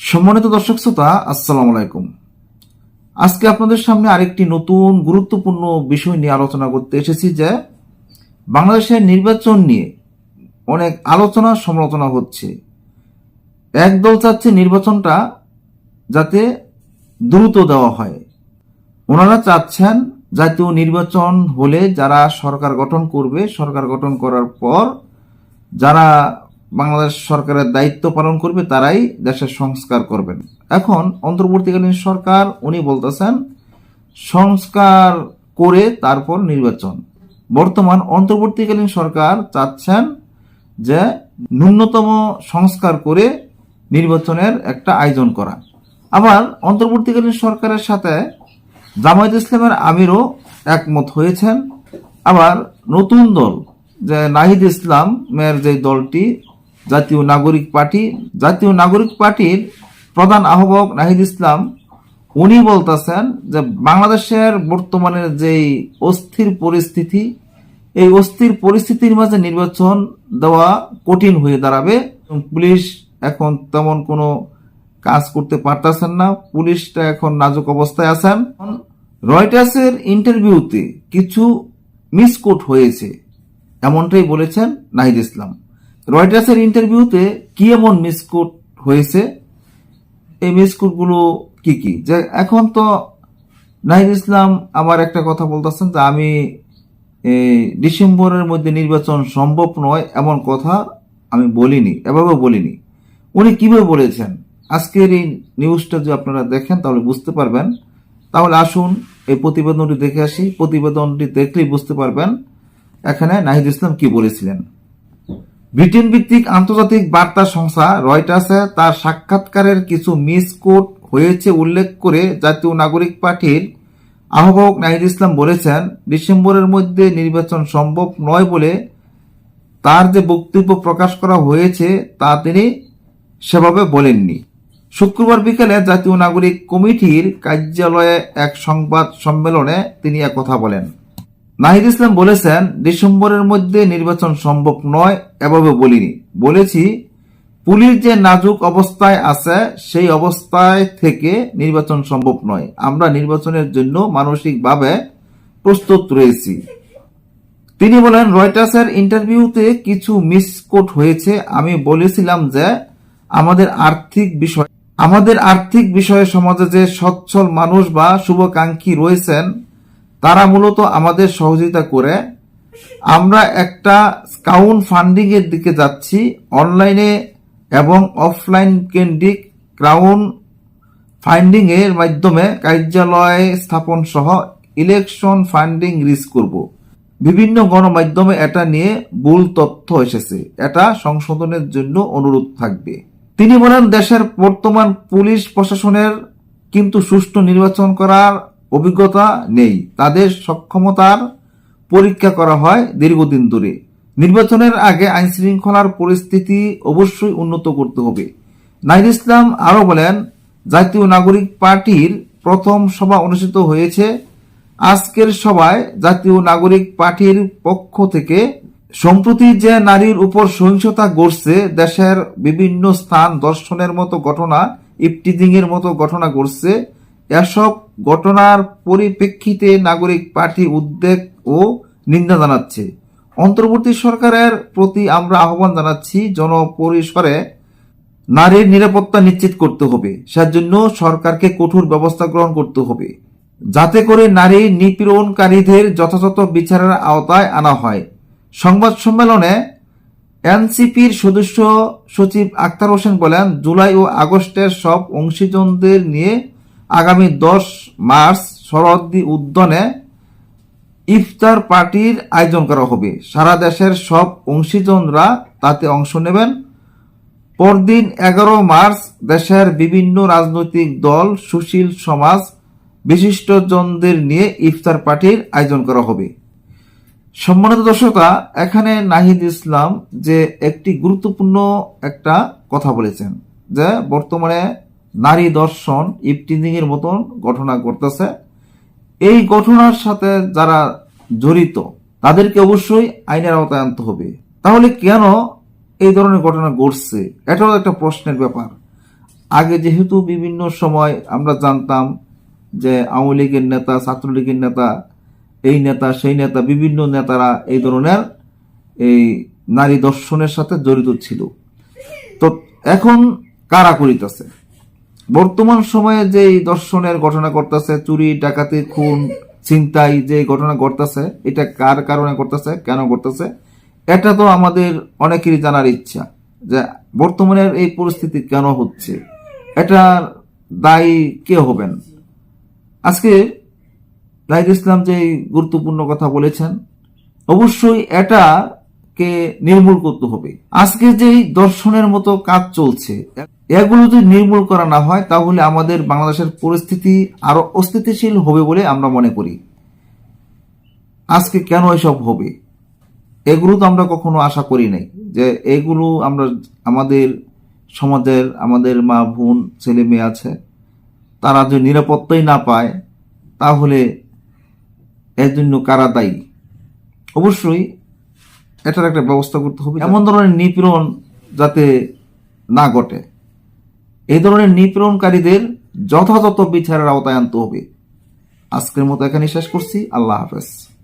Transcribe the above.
সম্মানিত দর্শক শ্রোতা, আসসালামু আলাইকুম। আজকে আপনাদের সামনে আরেকটি নতুন গুরুত্বপূর্ণ বিষয় নিয়ে আলোচনা করতে এসেছি যে বাংলাদেশের নির্বাচন নিয়ে অনেক আলোচনা, সমালোচনা হচ্ছে। একদল চাচ্ছে নির্বাচনটা যাতে দ্রুত দেওয়া হয়। ওনারা চাচ্ছেন জাতীয় নির্বাচন হলে যারা সরকার গঠন করবে, সরকার গঠন করার পর যারা বাংলাদেশ সরকারের দায়িত্ব পালন করবে, তারাই দেশের সংস্কার করবেন। এখন অন্তর্বর্তীকালীন সরকার, উনি বলতেছেন, সংস্কার করে তারপর নির্বাচন। বর্তমান অন্তর্বর্তীকালীন সরকার চাচ্ছেন যে ন্যূনতম সংস্কার করে নির্বাচনের একটা আয়োজন করা। আবার অন্তর্বর্তীকালীন সরকারের সাথে জামায়াত ইসলামের আমিরও একমত হয়েছেন। আবার নতুন দল, যে নাহিদ ইসলামের যে দলটি জাতীয় নাগরিক পার্টি, জাতীয় নাগরিক পার্টির প্রধান আহ্বায়ক নাহিদ ইসলাম, উনি বলতেছেন যে বাংলাদেশের বর্তমানের যেই অস্থির পরিস্থিতি, এই অস্থির পরিস্থিতির মাঝে নির্বাচন দেওয়া কঠিন হয়ে দাঁড়াবে। পুলিশ এখন তেমন কোনো কাজ করতে পারতেছেন না। পুলিশটা এখন নাজুক অবস্থায় আছেন। রয়টার্সের ইন্টারভিউতে কিছু মিসকোট হয়েছে, এমনটাই বলেছেন নাহিদ ইসলাম। রয়টার্সের ইন্টারভিউতে কি এমন মিসকোট হয়েছে? এই মিসকোটগুলো কি কি? যে এখন তো নাহিদ ইসলাম আমার একটা কথা বলতেছেন যে আমি ডিসেম্বরের মধ্যে নির্বাচন সম্ভব নয় এমন কথা আমি বলিনি, এভাবে বলিনি। উনি কীভাবে বলেছেন? আজকের এই নিউজটা যদি আপনারা দেখেন তাহলে বুঝতে পারবেন। তাহলে আসুন এই প্রতিবেদনটি দেখে আসি। প্রতিবেদনটি দেখলেই বুঝতে পারবেন এখানে নাহিদ ইসলাম কি বলেছিলেন। ব্রিটেন ভিত্তিক আন্তর্জাতিক বার্তা সংস্থা রয়টার্সে তার সাক্ষাৎকারের কিছু মিস মিসকোট হয়েছে উল্লেখ করে জাতীয় নাগরিক পার্টির আহ্বায়ক নাহিদ ইসলাম বলেছেন, ডিসেম্বরের মধ্যে নির্বাচন সম্ভব নয় বলে তার যে বক্তব্য প্রকাশ করা হয়েছে তা তিনি সেভাবে বলেননি। শুক্রবার বিকেলে জাতীয় নাগরিক কমিটির কার্যালয়ে এক সংবাদ সম্মেলনে তিনি কথা বলেন। নাহিদ ইসলাম বলেছেন, ডিসেম্বরের মধ্যে নির্বাচন সম্ভব নয়, এভাবে বলিনি। বলেছি, পুলিশ যে নাজুক অবস্থায় আছে, সেই অবস্থায় থেকে নির্বাচন সম্ভব নয়। আমরা নির্বাচনের জন্য মানসিকভাবে প্রস্তুত রয়েছি। তিনি বলেন, রয়টার্সের ইন্টারভিউতে কিছু মিসকোট হয়েছে। আমি বলেছিলাম যে, আমাদের আর্থিক বিষয় আমাদের আর্থিক বিষয়ে সমাজে যে সচ্ছল মানুষ বা শুভাকাঙ্ক্ষী রয়েছেন তারা মূলত আমাদের সহযোগিতা করে। আমরা একটা স্কাউন ফান্ডিং এর দিকে যাচ্ছি। অনলাইনে এবং অফলাইন কেন্দ্রিক ক্রাউন ফান্ডিং এর মাধ্যমে কার্যালয় স্থাপন সহ ইলেকশন ফান্ডিং রিস করব। বিভিন্ন গণমাধ্যমে এটা নিয়ে ভুল তথ্য এসেছে। এটা সংশোধনের জন্য অনুরোধ থাকবে। তিনি বলেন, দেশের বর্তমান পুলিশ প্রশাসনের কিন্তু সুষ্ঠু নির্বাচন করার অভিজ্ঞতা নেই। তাদের সক্ষমতার পরীক্ষা করা হয় দীর্ঘদিন ধরে। নির্বাচনের আগে আইন শৃঙ্খলার পরিস্থিতি অবশ্যই উন্নত করতে হবে। নাইর ইসলাম আরও বলেন, জাতীয় নাগরিক পার্টির প্রথম সভা অনুষ্ঠিত হয়েছে আজকের সভায় জাতীয় নাগরিক পার্টির পক্ষ থেকে। সম্প্রতি যে নারীর উপর সহিংসতা ঘটছে, দেশের বিভিন্ন স্থান দর্শনের মতো ঘটনা ইফটিজিং এর মতো ঘটনা ঘটছে, এসব ঘটনার পরিপ্রেক্ষিতে নাগরিক পার্টি উদ্বেগ ও নিন্দা জানাচ্ছে। অন্তর্বর্তী সরকারের প্রতি আমরা আহ্বান জানাচ্ছি, জনপরিসরে নারীর নিরাপত্তা নিশ্চিত করতে হবে। সেজন্য সরকারকে কঠোর ব্যবস্থা গ্রহণ করতে হবে, যাতে করে নারী নিপীড়নকারীদের যথাযথ বিচারের আওতায় আনা হয়। সংবাদ সম্মেলনে এনসিপির সদস্য সচিব আক্তার হোসেন বলেন, জুলাই ও আগস্টের সব অংশীজনদের নিয়ে আগামী দশ মার্চ শরদ্দি উদ্যানে ইফতার পার্টির আয়োজন করা হবে। সারা দেশের সব অংশীজনরা তাতে অংশ নেবেন। পরদিন এগারো মার্চ দেশের বিভিন্ন রাজনৈতিক দল, সুশীল সমাজ, বিশিষ্টজনদের নিয়ে ইফতার পার্টির আয়োজন করা হবে। সম্মানিত দর্শকরা, এখানে নাহিদ ইসলাম যে একটি গুরুত্বপূর্ণ একটা কথা বলেছেন যে বর্তমানে নারী দর্শন ইফটিজিং এর মতন ঘটনা ঘটতেছে। এই ঘটনার সাথে যারা জড়িত, তাদেরকে অবশ্যই আইনের আওতায় আনতে হবে। তাহলে কেন এই ধরনের ঘটনা ঘটছে? এটাও একটা প্রশ্নের ব্যাপার। আগে যেহেতু বিভিন্ন সময় আমরা জানতাম যে আওয়ামী লীগের নেতা, ছাত্রলীগের নেতা, এই নেতা, সেই নেতা, বিভিন্ন নেতারা এই ধরনের এই নারী দর্শনের সাথে জড়িত ছিল। তো এখন কারা করিতেছে? বর্তমান সময়ে যে দর্শনের ঘটনা করতেছে চুরি, ডাকাতি, খুন, ছিনতাই যে ঘটনা ঘটতেছে, এটা কার কারণে করতেছে কেন করতেছে এটা তো আমাদের অনেকেরই জানার ইচ্ছা যে বর্তমানের এই পরিস্থিতি কেন হচ্ছে, এটার দায়ী কে হবেন? আজকে জাহিদ ইসলাম যে গুরুত্বপূর্ণ কথা বলেছেন, অবশ্যই এটাকে নির্মূল করতে হবে। আজকে যেই দর্শনের মতো কাজ চলছে এগুলো যদি নির্মূল করা না হয়, তাহলে আমাদের বাংলাদেশের পরিস্থিতি আরও অস্থিতিশীল হবে বলে আমরা মনে করি। আজকে কেন এসব হবে? এগুলো তো আমরা কখনো আশা করি নাই যে এগুলো আমরা, আমাদের সমাজের, আমাদের মা বোন, ছেলে মেয়ে আছে, তারা যদি নিরাপত্তাই না পায়, তাহলে এর জন্য কারা দায়ী? অবশ্যই এটার একটা ব্যবস্থা করতে হবে। এমন ধরনের নিপীড়ন যাতে না ঘটে। এই ধরনের নিপীড়নকারীদের যথাযথ বিচারের আওতায় আনতে হবে। আজকের মতো এখানে শেষ করছি। আল্লাহ হাফেজ।